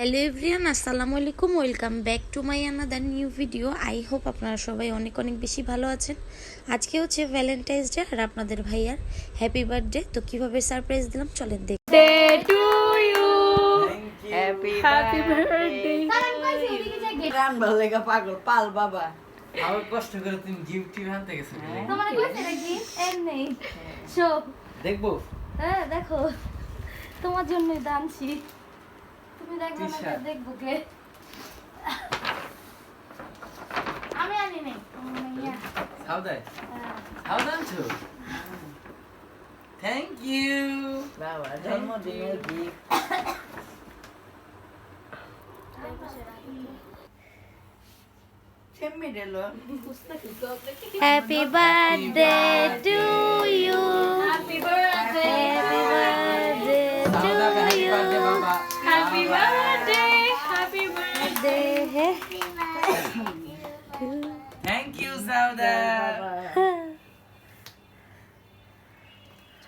Hello everyone আসসালামু আলাইকুম welcome back to my another new video I hope আপনারা সবাই অনেক অনেক বেশি ভালো আছেন। আজকে হচ্ছে ভ্যালেন্টাইন্স ডে আর আপনাদের ভাইয়ার হ্যাপি বার্থডে তো কীভাবে সারপ্রাইজ দিলাম চলেন দেখ। Birthday to হ্যাপি Happy গান ভালো লেগে পাগল পাল বাবা। আমার কষ্ট করে তুমি গিফট আনতে গেছো তোমার কইছে নাকি এমনি শো দেখব। হ্যাঁ দেখো। তোমার জন্য দানছি তুমি দেখবে না T-shirt. দেখব কে আমি আনি নাই সাউদাই সাউদা আনছো থ্যাংক ইউ বাবা জন্মদিনের গিফট সেমি রেলো হ্যাপি বার্থডে সাউদা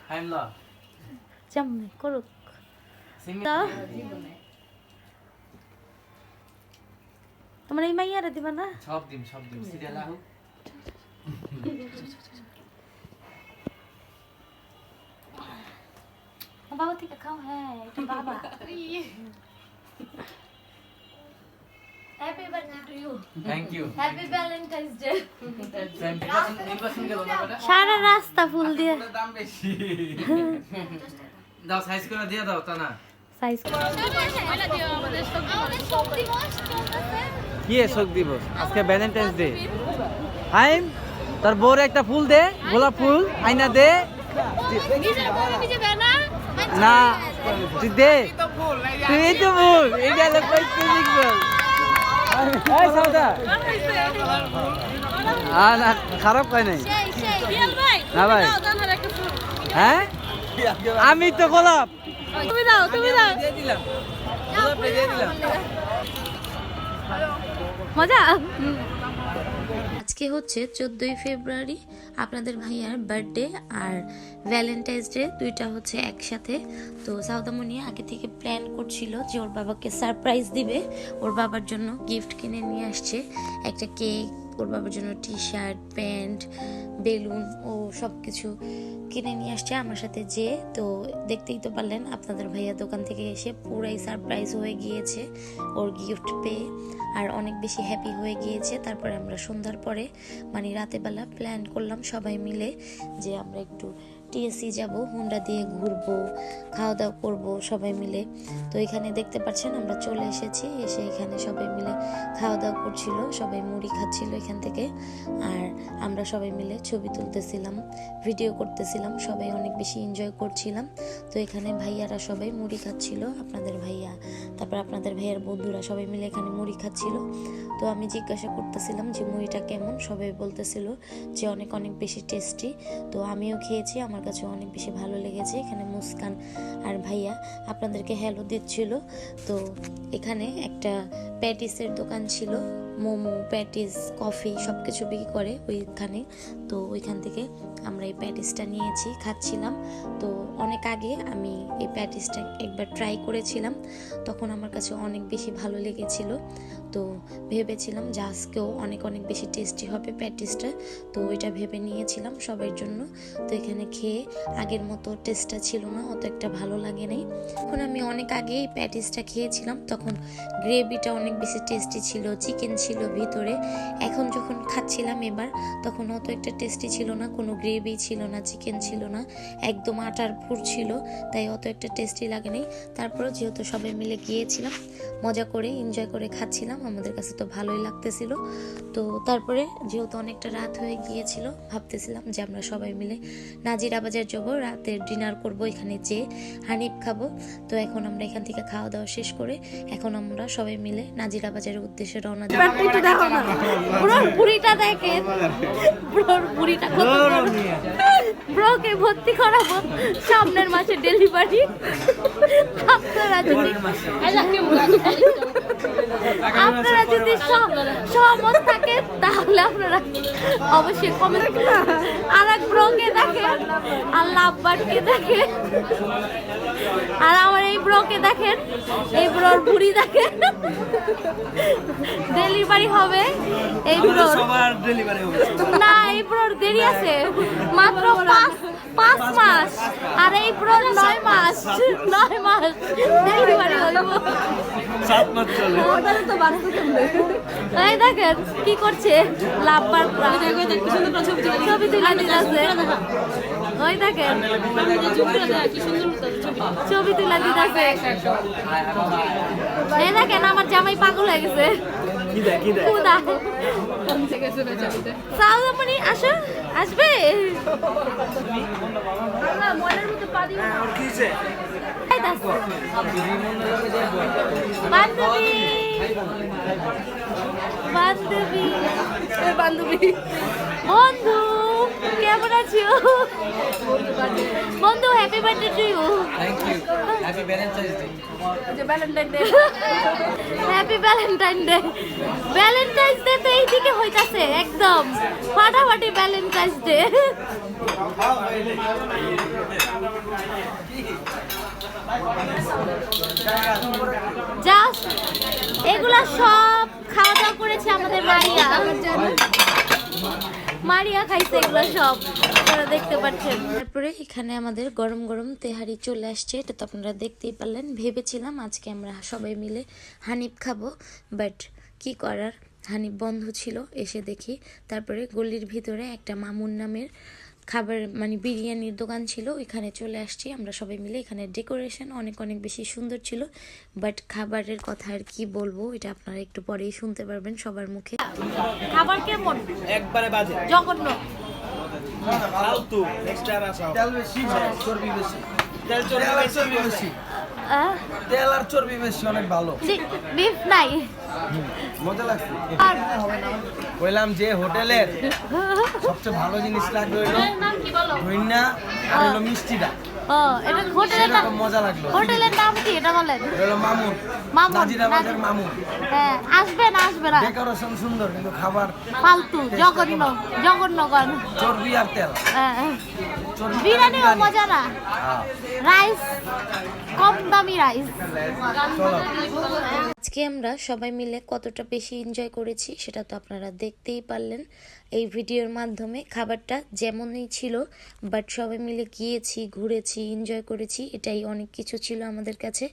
হাইমলা জাম্মি করুক তোমার এই মাইয়ারা দিবা না সব দিন সব দিন সিরিয়াল আহু বাবা থেকে খাও হ্যাঁ এটা বাবা happy birthday to you thank you happy Valentine's Day নির্বাচন নির্বাচন গেল না বেটা সারা রাস্তা ফুল দিয়ে। ফুলের দাম বেশি। দাও সাইজ করে দিয়ে দাও তা না। সাইজ কি শোক দিবস? আজকে ভ্যালেন্টাইন্স ডে হাইম তোর বউর একটা ফুল দে গোলাপ ফুল আইনা দে। না তুই দে। তুই তো ফুল এটা হলো পৈতৃক ফুল এই সৌদা আ না খারাপ কয় নাই? না ভাই। হ্যাঁ? আমি তো গোলাপ। তুমি দাও তুমি দাও। দিয়ে দিলাম। গোলাপ দিয়ে দিলাম। মজা? আজকে হচ্ছে চোদ্দোই ফেব্রুয়ারি, আপনাদের ভাইয়ার বার্থডে আর ভ্যালেন্টাইন্স ডে দুইটা হচ্ছে একসাথে। তো সাউদামণি আগে থেকে প্ল্যান করছিল যে ওর বাবাকে সারপ্রাইজ দিবে। ওর বাবার জন্য গিফট কিনে নিয়ে আসছে। একটা কেক ওর বাবার জন্য টি শার্ট প্যান্ট বেলুন ও সব কিছু কিনে নিয়ে আসছে আমার সাথে যে, তো দেখতেই তো পারলেন আপনাদের ভাইয়া দোকান থেকে এসে পুরাই সারপ্রাইজ হয়ে গিয়েছে ওর গিফট পেয়ে। আর অনেক বেশি হ্যাপি হয়ে গিয়েছে। তারপরে আমরা সন্ধ্যার পরে মানে রাতেবেলা প্ল্যান করলাম সবাই মিলে যে আমরা একটু টিএসসি যাব, হুন্ডা দিয়ে ঘুরবো খাওয়া দাওয়া করব সবাই মিলে। তো এখানে দেখতে পাচ্ছেন আমরা চলে এসেছি, এসে এখানে সবাই মিলে খাওয়া দাওয়া করছিল, সবাই মুড়ি খাচ্ছিল এখান থেকে। আর আমরা সবাই মিলে ছবি তুলতেছিলাম, ভিডিও করতেছিলাম, সবাই অনেক বেশি এনজয় করছিলাম। তো এখানে ভাইয়ারা সবাই মুড়ি খাচ্ছিল, আপনাদের ভাইয়া, তারপর আপনাদের ভাইয়ার বন্ধুরা সবাই মিলে এখানে মুড়ি খাচ্ছিল। তো আমি জিজ্ঞাসা করতেছিলাম যে মুড়িটা কেমন, সবাই বলতেছিল যে অনেক অনেক বেশি টেস্টি তো আমিও খেয়েছি, আমার কাছে অনেক বেশি ভালো লেগেছে। এখানে মুস্কান আর ভাইয়া আপনাদেরকে হ্যালো দিচ্ছিল। তো এখানে একটা প্যাটিসের দোকান ছিল। মোমো প্যাটিস কফি সব কিছু বিক্রি করে ওইখানে। তো ওইখান থেকে আমরা এই প্যাটিসটা নিয়েছি, খাচ্ছিলাম। তো অনেক আগে আমি এই প্যাটিসটা একবার ট্রাই করেছিলাম। তখন আমার কাছে অনেক বেশি ভালো লেগেছিল। তো ভেবেছিলাম যে আজকেও অনেক অনেক বেশি টেস্টি হবে প্যাটিসটা তো ওইটা ভেবে নিয়েছিলাম সবার জন্য। তো এখানে খেয়ে আগের মতো টেস্টটা ছিল না, অত একটা ভালো লাগে নাই এখন আমি অনেক আগে এই প্যাটিসটা খেয়েছিলাম, তখন গ্রেভিটা অনেক বেশি টেস্টি ছিল চিকেন ছিল ভিতরে। এখন যখন খাচ্ছিলাম এবার, তখন অত একটা টেস্টি ছিল না, কোনো গ্রেভি ছিল না চিকেন ছিল না, একদম আটার পুর ছিল, তাই অত একটা টেস্টি লাগে নাই তারপরেও যেহেতু সবাই মিলে গিয়েছিলাম, মজা করে এনজয় করে খাচ্ছিলাম, আমাদের কাছে তো ভালোই লাগতেছিল। তো তারপরে যেহেতু অনেকটা রাত হয়ে গিয়েছিল, ভাবতেছিলাম যে আমরা সবাই মিলে নাজিরা বাজার যাব রাতের ডিনার করব এখানে যে হানিফ খাব। তো এখন আমরা এখান থেকে খাওয়া দাওয়া শেষ করে এখন আমরা সবাই মিলে নাজিরা বাজারের উদ্দেশ্যে রওনা দিব। একটু দেখো না। ব্রোর বুড়িটা দেখেন। ব্রোর বুড়িটা কত বড়। ব্রোকে ভর্তি করাবো। সামনের মাসে ডেলিভারি আপনারা যদি আপনারা যদি সহ- সহমত থাকে তাহলে আপনারা অবশ্যই কমেন্ট আর এক ব্রকে দেখেন আর লাভবারকে দেখেন আর আমার এই ব্রকে দেখেন এই ব্রোর বুড়ি দেখেন। ডেলিভারি হবে এই ব্রোর। সবার ডেলিভারি হবে। না এই ব্রোর দেরি আছে। মাত্র পাঁচ পাঁচ মাস আর এই ব্রোর নয় মাস নয় মাস। ডেলিভারি হইব সাত মাস এই দেখেন কি করছে? লাভবার ছবি তুলে দিতেছে। ওই দেখেন। ছবি তুলে দিতেছে। এই দেখেন আমার জামাই পাগল হয়ে গেছে। আসো। আসবে? কিছে এই দেখো। বান্ধবী। বান্ধবী। বান্ধবী। বন্ধু। আছো বন্ধু happy birthday to you thank you happy Valentine's Day happy Valentine Day Valentine's Day তো এইদিকে হইতাছে একদম। ফাটাফাটি ভ্যালেন্টাইন্স ডে জাস্ট এগুলা সব খাওয়া দাওয়া করেছে আমাদের মারিয়া। মারিয়া খাইছে এগুলো সব। আপনারা দেখতে পাচ্ছেন। তারপরে এখানে আমাদের গরম গরম তেহারি চলে আসছে। এটা তো আপনারা দেখতেই পারলেন। ভেবেছিলাম আজকে আমরা সবাই মিলে হানিফ খাব। বাট কি করার? হানিফ বন্ধ ছিল। এসে দেখি। তারপরে গলির ভিতরে একটা মামুন নামের খাবার মানে বিরিয়ানির দোকান ছিল ওইখানে চলে আসছি। আমরা সবাই মিলে এখানে ডেকোরেশন অনেক অনেক বেশি সুন্দর ছিল। বাট খাবারের কথা আর কি বলব এটা আপনারা একটু পরেই শুনতে পারবেন সবার মুখে। খাবার কেমন? একবারে বাজে। জঘন্য। ফালতু নেক্সট টাইম আসো তেল বেশি চর্বি বেশি। তেল চর্বি বেশি। তেল আর চর্বি বেশি অনেক ভালো। বিফ নাই। মজা লাগছে। কইলাম যে হোটেলের সবচেয়ে ভালো জিনিস লাগবে হইল নাম কি বলো? ধইনা আর হইল মিষ্টিটা। ও এটা হোটেলের নাম তো মজা লাগল। হোটেলের নাম কি এটা বলেন? হলো মামুন। মামুন, নাজিরাবাদের মামুন। হ্যাঁ আসবেন আসবেন ডেকোরেশন সুন্দর কিন্তু খাবার ফালতু জঘন্য জঘন্য কর চর্বি আর তেল। হ্যাঁ। চর্বি আর বিরিয়ানিও মজা না। হ্যাঁ। রাইস কম দামি রাইস। আজকে আমরা সবাই মিলে কতটা বেশি এনজয় করেছি সেটা তো আপনারা দেখতেই পারলেন। এই ভিডিওর মাধ্যমে খাবারটা যেমনই ছিল বাট সবাই মিলে গিয়েছি ঘুরেছি এনজয় করেছি, এটাই অনেক কিছু ছিল আমাদের কাছে।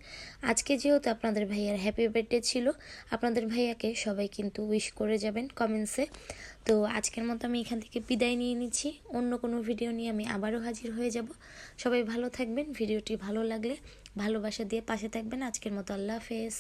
আজকে যেহেতু আপনাদের ভাইয়ার হ্যাপি বার্থডে ছিল, আপনাদের ভাইয়াকে সবাই কিন্তু উইশ করে যাবেন কমেন্টসে তো আজকের মতো আমি এখান থেকে বিদায় নিয়ে নিচ্ছি। অন্য কোনো ভিডিও নিয়ে আমি আবারও হাজির হয়ে যাব। সবাই ভালো থাকবেন ভিডিওটি ভালো লাগলে ভালোবাসা দিয়ে পাশে থাকবেন। আজকের মতো আল্লাহ হাফেজ।